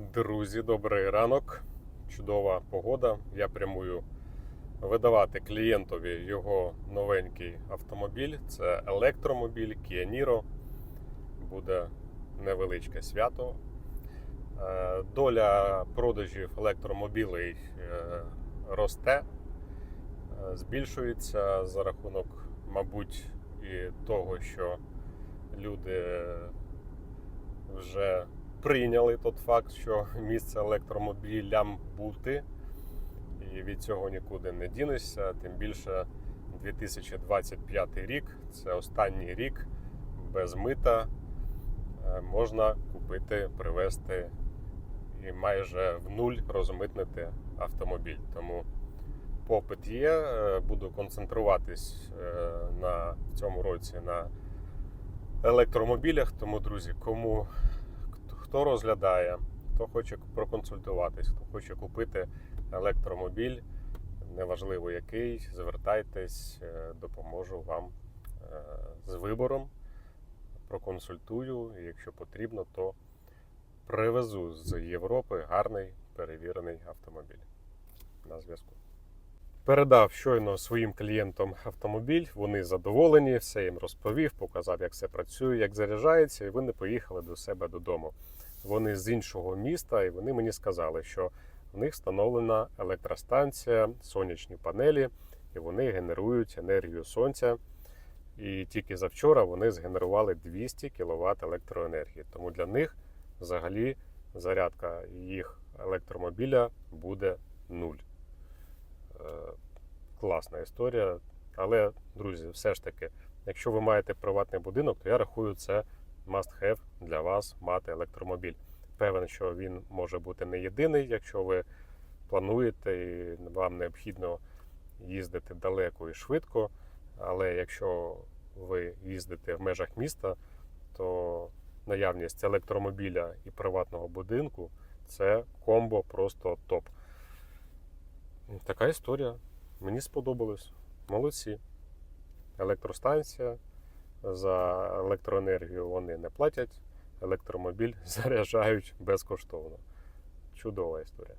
Друзі, добрий ранок. Чудова погода. Я прямую видавати клієнтові його новенький автомобіль. Це електромобіль Kia Niro. Буде невеличке свято. Е, Доля продажів електромобілей е, росте, е, збільшується за рахунок, мабуть, і того, що люди вже прийняли тот факт, що місце електромобілям бути, і від цього нікуди не дінешся. Тим більше 2025 рік це останній рік без мита е, можна купити, привезти і майже в нуль розмитнити автомобіль. Тому попит є. е, Буду концентруватись е, на в цьому році на електромобілях. Тому, друзі, кому хто розглядає, хто хоче проконсультуватись, хто хоче купити електромобіль, неважливо який, звертайтесь, е, допоможу вам е, з вибором, проконсультую. Якщо потрібно, то привезу з Європи гарний перевірений автомобіль. На зв'язку. Передав щойно своїм клієнтам автомобіль, вони задоволені, все їм розповів, показав, як все працює, як заряджається, і вони поїхали до себе додому. Вони з іншого міста, і вони мені сказали, що в них встановлена електростанція, сонячні панелі, і вони генерують енергію сонця. І тільки завчора вони згенерували 200 кВт електроенергії. Тому для них взагалі зарядка їх електромобіля буде нуль. Е, Класна історія. Але, друзі, все ж таки, якщо ви маєте приватний будинок, то я рахую це must have для вас мати електромобіль. Певен, що він може бути не єдиний, якщо ви плануєте і вам необхідно їздити далеко і швидко. Але якщо ви їздите в межах міста, то наявність електромобіля і приватного будинку це комбо просто топ. Така історія. Мені сподобалось. Молодці. Електростанція. За електроенергію вони не платять, електромобіль заряджають безкоштовно. Чудова історія.